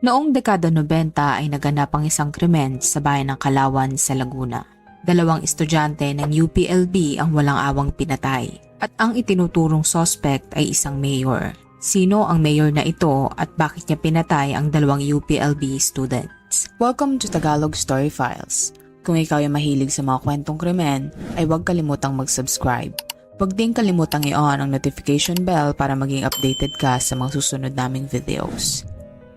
Noong dekada 90 ay naganap ang isang krimen sa bayan ng Kalawan sa Laguna. Dalawang estudyante ng UPLB ang walang awang pinatay at ang itinuturong suspect ay isang mayor. Sino ang mayor na ito at bakit niya pinatay ang dalawang UPLB students? Welcome to Tagalog Story Files. Kung ikaw ay mahilig sa mga kwentong krimen, ay huwag kalimutang mag-subscribe. Huwag din kalimutang i-on ang notification bell para maging updated ka sa mga susunod naming videos.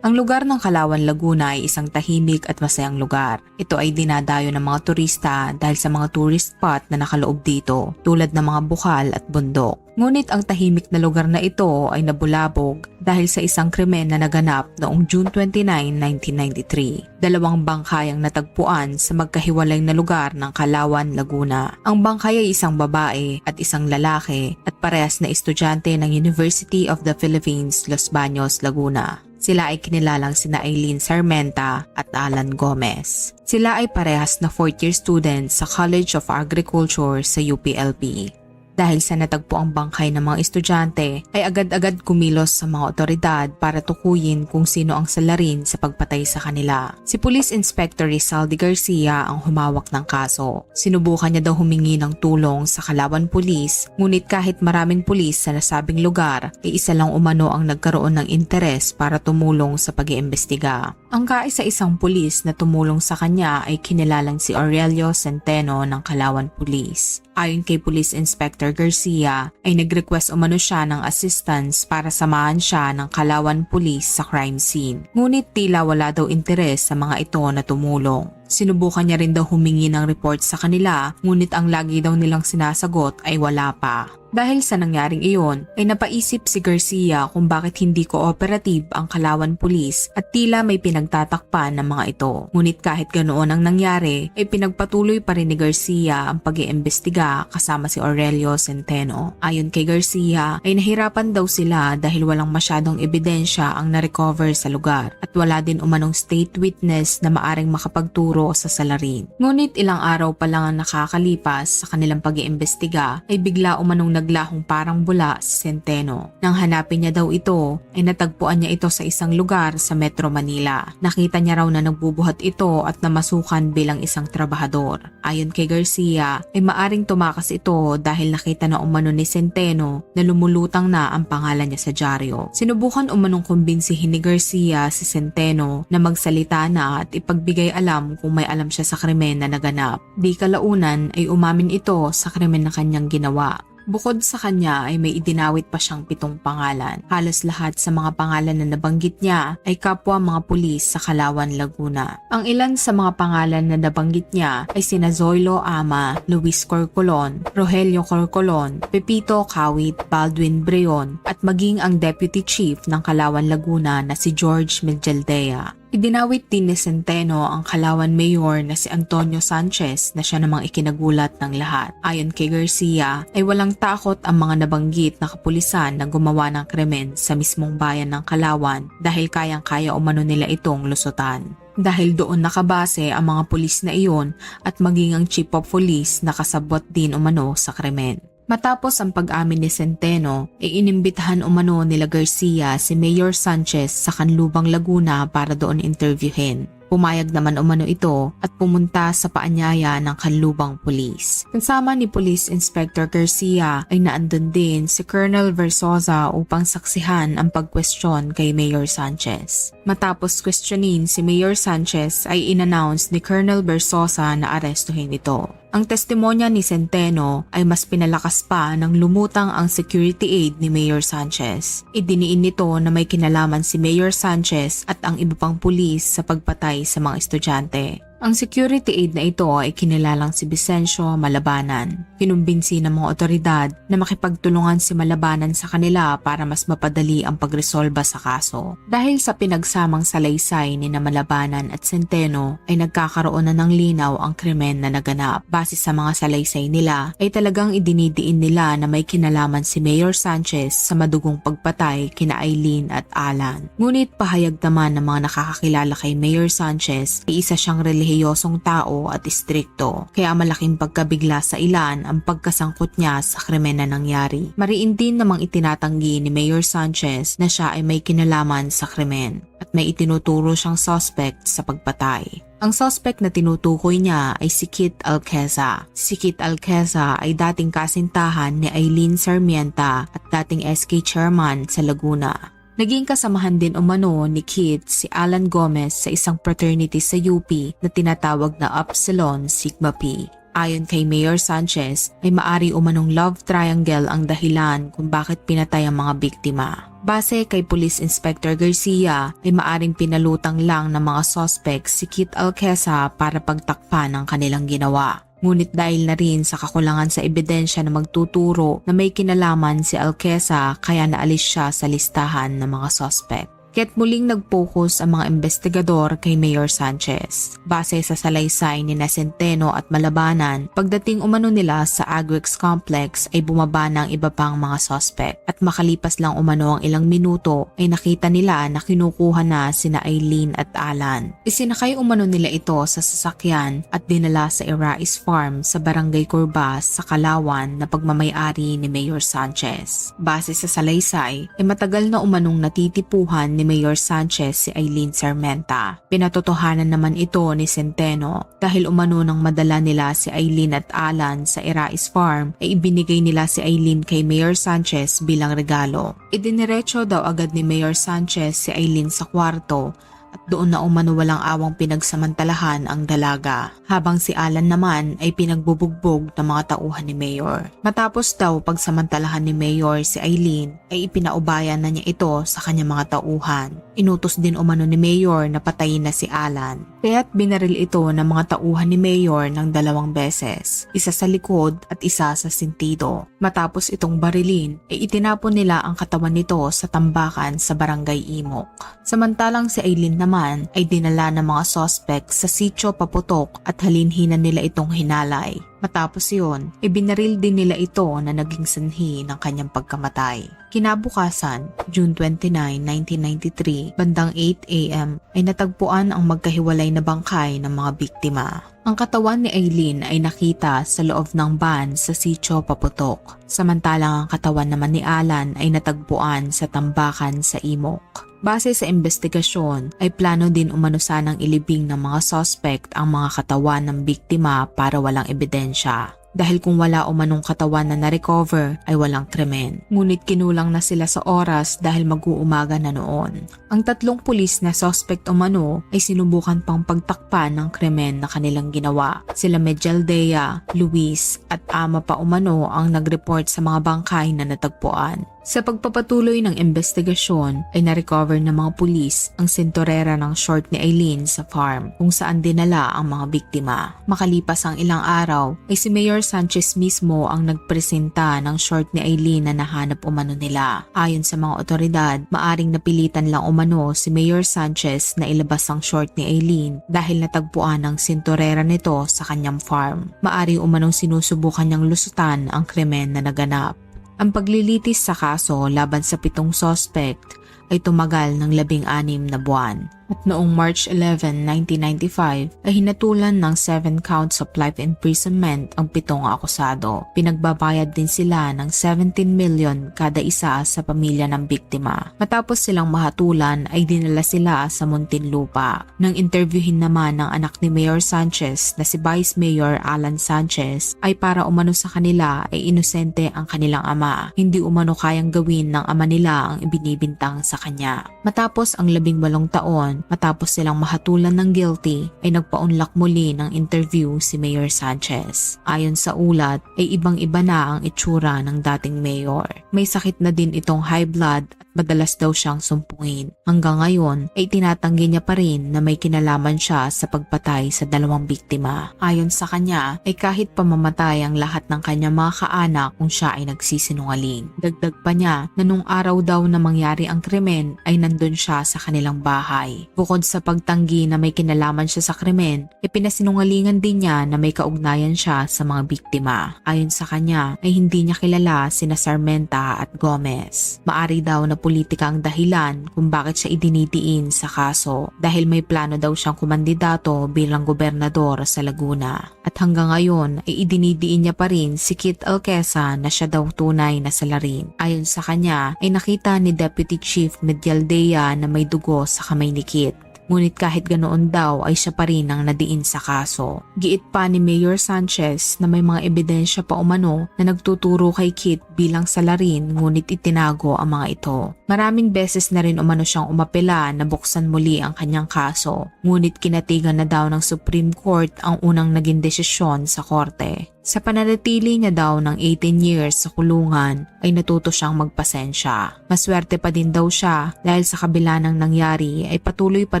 Ang lugar ng Kalawan, Laguna ay isang tahimik at masayang lugar. Ito ay dinadayo ng mga turista dahil sa mga tourist spot na nakaloob dito tulad ng mga bukal at bundok. Ngunit ang tahimik na lugar na ito ay nabulabog dahil sa isang krimen na naganap noong June 29, 1993. Dalawang bangkay ang natagpuan sa magkahiwalay na lugar ng Kalawan, Laguna. Ang bangkay ay isang babae at isang lalaki at parehas na estudyante ng University of the Philippines, Los Baños, Laguna. Sila ay kinilalang sina Eileen Sarmenta at Alan Gomez. Sila ay parehas na fourth year students sa College of Agriculture sa UPLP. Dahil sa natagpo ang bangkay ng mga estudyante, ay agad-agad kumilos sa mga otoridad para tukuyin kung sino ang salarin sa pagpatay sa kanila. Si Police Inspector Rizaldi Garcia ang humawak ng kaso. Sinubukan niya daw humingi ng tulong sa Kalawan Police, ngunit kahit maraming pulis sa nasabing lugar, ay isa lang umano ang nagkaroon ng interes para tumulong sa pag-iimbestiga. Ang kaisa-isang pulis na tumulong sa kanya ay kinilalang si Aurelio Centeno ng Kalawan Police. Ayon kay Police Inspector Garcia, ay nag-request umano siya ng assistance para samahan siya ng Kalawan Police sa crime scene. Ngunit tila wala daw interes sa mga ito na tumulong. Sinubukan niya rin daw humingi ng report sa kanila, ngunit ang lagi daw nilang sinasagot ay wala pa. Dahil sa nangyaring iyon, ay napaisip si Garcia kung bakit hindi cooperative ang Kalawan Police at tila may pinagtatakpan ng mga ito. Ngunit kahit ganoon ang nangyari, ay pinagpatuloy pa rin ni Garcia ang pag-iimbestiga kasama si Aurelio Centeno. Ayon kay Garcia, ay nahirapan daw sila dahil walang masyadong ebidensya ang na-recover sa lugar at wala din umanong state witness na maaring makapagturo sa salarin. Ngunit ilang araw pa lang ang nakakalipas sa kanilang pag-iimbestiga ay bigla umanong naglahong parang bula si Centeno. Nang hanapin niya daw ito, ay natagpuan niya ito sa isang lugar sa Metro Manila. Nakita niya raw na nagbubuhat ito at namasukan bilang isang trabahador. Ayon kay Garcia, ay maaring tumakas ito dahil nakita na umano ni Centeno na lumulutang na ang pangalan niya sa dyaryo. Sinubukan umanong kumbinsihin ni Garcia si Centeno na magsalita na at ipagbigay alam kung may alam siya sa krimen na naganap. Di kalaunan ay umamin ito sa krimen na kanyang ginawa. Bukod sa kanya ay may idinawit pa siyang pitong pangalan. Halos lahat sa mga pangalan na nabanggit niya ay kapwa mga pulis sa Kalawan, Laguna. Ang ilan sa mga pangalan na nabanggit niya ay sina Zoilo Ama, Luis Corcolon, Rogelio Corcolon, Pepito Kawit, Baldwin Breon at maging ang Deputy Chief ng Kalawan, Laguna na si George Meljaldea. Idinawit din ni Centeno ang Kalawan Mayor na si Antonio Sanchez na siya namang ikinagulat ng lahat. Ayon kay Garcia ay walang takot ang mga nabanggit na kapulisan na gumawa ng krimen sa mismong bayan ng Kalawan dahil kayang-kaya umano nila itong lusutan. Dahil doon nakabase ang mga pulis na iyon at maging ang chief of police na kasabwat din umano sa krimen. Matapos ang pag-amin ni Centeno, ay inimbitahan umano nila Garcia si Mayor Sanchez sa Kanlubang Laguna para doon interviewin. Pumayag naman umano ito at pumunta sa paanyaya ng kanlubang pulis. Kasama ni Police Inspector Garcia ay naandun din si Colonel Versosa upang saksihan ang pagkwestiyon kay Mayor Sanchez. Matapos questionin si Mayor Sanchez ay inannounce ni Colonel Versosa na arestuhin ito. Ang testimonya ni Centeno ay mas pinalakas pa nang lumutang ang security aid ni Mayor Sanchez. Idiniin nito na may kinalaman si Mayor Sanchez at ang iba pang pulis sa pagpatay sa mga estudyante. Ang security aid na ito ay kinilalang si Vicencio Malabanan. Kinumbinsi ng mga otoridad na makipagtulungan si Malabanan sa kanila para mas mapadali ang pagresolba sa kaso. Dahil sa pinagsamang salaysay ni na Malabanan at Centeno ay nagkakaroon na ng linaw ang krimen na naganap. Base sa mga salaysay nila ay talagang idinidiin nila na may kinalaman si Mayor Sanchez sa madugong pagpatay kina Eileen at Alan. Ngunit pahayag naman ng mga nakakakilala kay Mayor Sanchez isa siyang relihiyong relihiyosong tao at istrikto, kaya malaking pagkabigla sa ilan ang pagkasangkot niya sa krimen na nangyari. Mariin din namang itinatanggi ni Mayor Sanchez na siya ay may kinalaman sa krimen at may itinuturo siyang suspect sa pagpatay. Ang suspect na tinutukoy niya ay si Kit Alqueza. Si Kit Alqueza ay dating kasintahan ni Eileen Sarmienta at dating SK chairman sa Laguna. Naging kasamahan din umano ni Kit si Alan Gomez sa isang fraternity sa UP na tinatawag na Upsilon Sigma Pi. Ayon kay Mayor Sanchez, ay maari umanong love triangle ang dahilan kung bakit pinatay ang mga biktima. Base kay Police Inspector Garcia, ay maaring pinalutang lang ng mga suspects si Kit Alqueza para pagtakpan ang kanilang ginawa. Ngunit dahil na rin sa kakulangan sa ebidensya na magtuturo na may kinalaman si Alqueza kaya naalis siya sa listahan ng mga suspect. Kaya't muling nag-focus ang mga investigador kay Mayor Sanchez. Base sa salaysay ni Centeno at Malabanan, pagdating umano nila sa Agrex Complex ay bumaba ng iba pang mga suspect at makalipas lang umano ang ilang minuto ay nakita nila na kinukuha na sina Eileen at Alan. Isinakay umano nila ito sa sasakyan at dinala sa Irais Farm sa Barangay Curbas sa Kalawan na pagmamayari ni Mayor Sanchez. Base sa salaysay ay matagal na umanong natitipuhan ni Mayor Sanchez si Eileen Sarmenta. Pinatotohanan naman ito ni Centeno dahil umano nang madala nila si Eileen at Alan sa Irais Farm ay ibinigay nila si Eileen kay Mayor Sanchez bilang regalo. Idiniretso daw agad ni Mayor Sanchez si Eileen sa kwarto at doon na umano walang awang pinagsamantalahan ang dalaga habang si Alan naman ay pinagbubugbog ng mga tauhan ni Mayor. Matapos daw pagsamantalahan ni Mayor si Eileen ay ipinaubayan na niya ito sa kanyang mga tauhan. Inutos din umano ni Mayor na patayin na si Alan. Kaya't binaril ito ng mga tauhan ni Mayor ng dalawang beses, isa sa likod at isa sa sintido. Matapos itong barilin ay itinapon nila ang katawan nito sa tambakan sa barangay Imok. Samantalang si Eileen naman ay dinala ng mga suspect sa sitio paputok at halinhinan nila itong hinalay. Matapos yun, ibinaril din nila ito na naging sanhi ng kanyang pagkamatay. Kinabukasan, June 29, 1993, bandang 8 a.m. ay natagpuan ang magkahiwalay na bangkay ng mga biktima. Ang katawan ni Eileen ay nakita sa loob ng van sa sitio paputok, samantalang ang katawan naman ni Alan ay natagpuan sa tambakan sa Imok. Base sa investigasyon, ay plano din umano sanang ilibing ng mga suspect ang mga katawan ng biktima para walang ebidensya. Dahil kung wala umanong katawan na na-recover ay walang krimen. Ngunit kinulang na sila sa oras dahil mag-uumaga na noon. Ang tatlong pulis na suspect umano ay sinubukan pang pagtakpan ng krimen na kanilang ginawa. Sila Medjaldea, Luis at ama pa umano ang nag-report sa mga bangkay na natagpuan. Sa pagpapatuloy ng investigasyon ay na-recover ng mga pulis ang sentorera ng short ni Eileen sa farm kung saan dinala ang mga biktima. Makalipas ang ilang araw ay si Mayor Sanchez mismo ang nagpresenta ng short ni Eileen na nahanap umano nila. Ayon sa mga otoridad, maaring napilitan lang umano si Mayor Sanchez na ilabas ang short ni Eileen dahil natagpuan ang sentorera nito sa kanyang farm. Maari umanong sinusubukan niyang lusutan ang krimen na naganap. Ang paglilitis sa kaso laban sa pitong suspect ay tumagal ng labing anim na buwan. At noong March 11, 1995 ay hinatulan ng 7 counts of life imprisonment ang pitong akusado. Pinagbabayad din sila ng 17 million kada isa sa pamilya ng biktima. Matapos silang mahatulan ay dinala sila sa Muntinlupa. Nang interviewin naman ng anak ni Mayor Sanchez na si Vice Mayor Alan Sanchez ay para umano sa kanila ay inosente ang kanilang ama. Hindi umano kayang gawin ng ama nila ang ibinibintang sa kanya. Matapos ang labing walong taon, matapos silang mahatulan ng guilty, ay nagpaunlak muli ng interview si Mayor Sanchez. Ayon sa ulat, ay ibang-iba na ang itsura ng dating mayor. May sakit na din itong high blood at madalas daw siyang sumpungin. Hanggang ngayon ay tinatanggi niya pa rin na may kinalaman siya sa pagpatay sa dalawang biktima. Ayon sa kanya ay kahit pamamatay ang lahat ng kanyang mga kaanak kung siya ay nagsisinungaling. Dagdag pa niya na nung araw daw na mangyari ang krimen ay nandun siya sa kanilang bahay. Bukod sa pagtanggi na may kinalaman siya sa krimen, ipinasinungalingan din niya na may kaugnayan siya sa mga biktima. Ayon sa kanya ay hindi niya kilala sina Sarmenta at Gomez. Maari daw na politika ang dahilan kung bakit siya idinidiin sa kaso dahil may plano daw siyang kumandidato bilang gobernador sa Laguna. At hanggang ngayon ay idinidiin niya pa rin si Kit Alquesa na siya daw tunay na salarin. Ayon sa kanya ay nakita ni Deputy Chief Medialdea na may dugo sa kamay ni Kit. Ngunit kahit ganoon daw ay siya pa rin ang nadiin sa kaso. Giit pa ni Mayor Sanchez na may mga ebidensya pa umano na nagtuturo kay Kit bilang salarin ngunit itinago ang mga ito. Maraming beses na rin umano siyang umapela na buksan muli ang kanyang kaso. Ngunit kinatigan na daw ng Supreme Court ang unang naging desisyon sa korte. Sa pananatili niya daw ng 18 years sa kulungan ay natuto siyang magpasensya. Maswerte pa din daw siya dahil sa kabila ng nangyari ay patuloy pa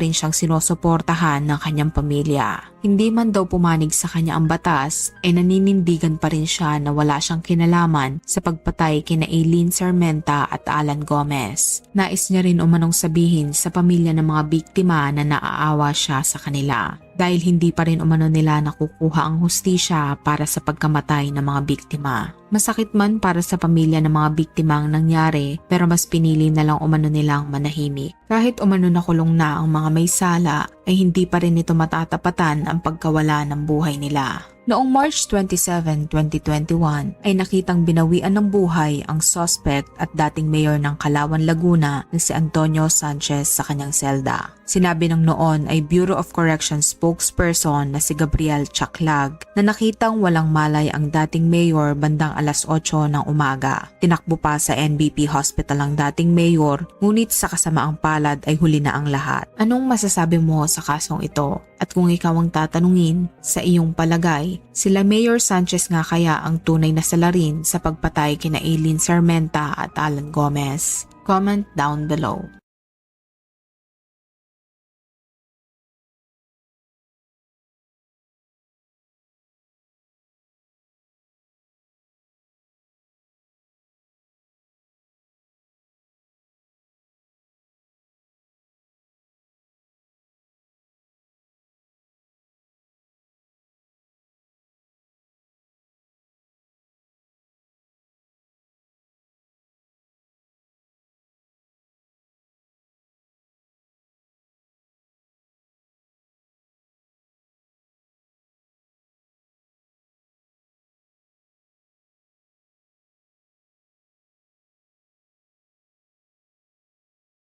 rin siyang sinusuportahan ng kanyang pamilya. Hindi man daw pumanig sa kanya ang batas ay naninindigan pa rin siya na wala siyang kinalaman sa pagpatay kina Aileen Sarmenta at Alan Gomez. Nais niya rin umanong sabihin sa pamilya ng mga biktima na naaawa siya sa kanila dahil hindi pa rin umano nila nakukuha ang hustisya para sa pagkamatay ng mga biktima. Masakit man para sa pamilya ng mga biktima ang nangyari pero mas pinili na lang umano nilang manahimik. Kahit umano nakulong na ang mga may sala ay hindi pa rin ito matatapatan ang pagkawala ng buhay nila. Noong March 27, 2021 ay nakitang binawian ng buhay ang suspect at dating mayor ng Kalawan, Laguna na si Antonio Sanchez sa kanyang selda. Sinabi ng noon ay Bureau of Corrections spokesperson na si Gabriel Chaklag na nakitang walang malay ang dating mayor bandang alas 8 ng umaga. Tinakbo pa sa NBP Hospital ang dating mayor ngunit sa kasamaang palad ay huli na ang lahat. Anong masasabi mo sa kasong ito? At kung ikaw ang tatanungin, sa iyong palagay, sila Mayor Sanchez nga kaya ang tunay na salarin sa pagpatay kina Aileen Sarmenta at Alan Gomez? Comment down below.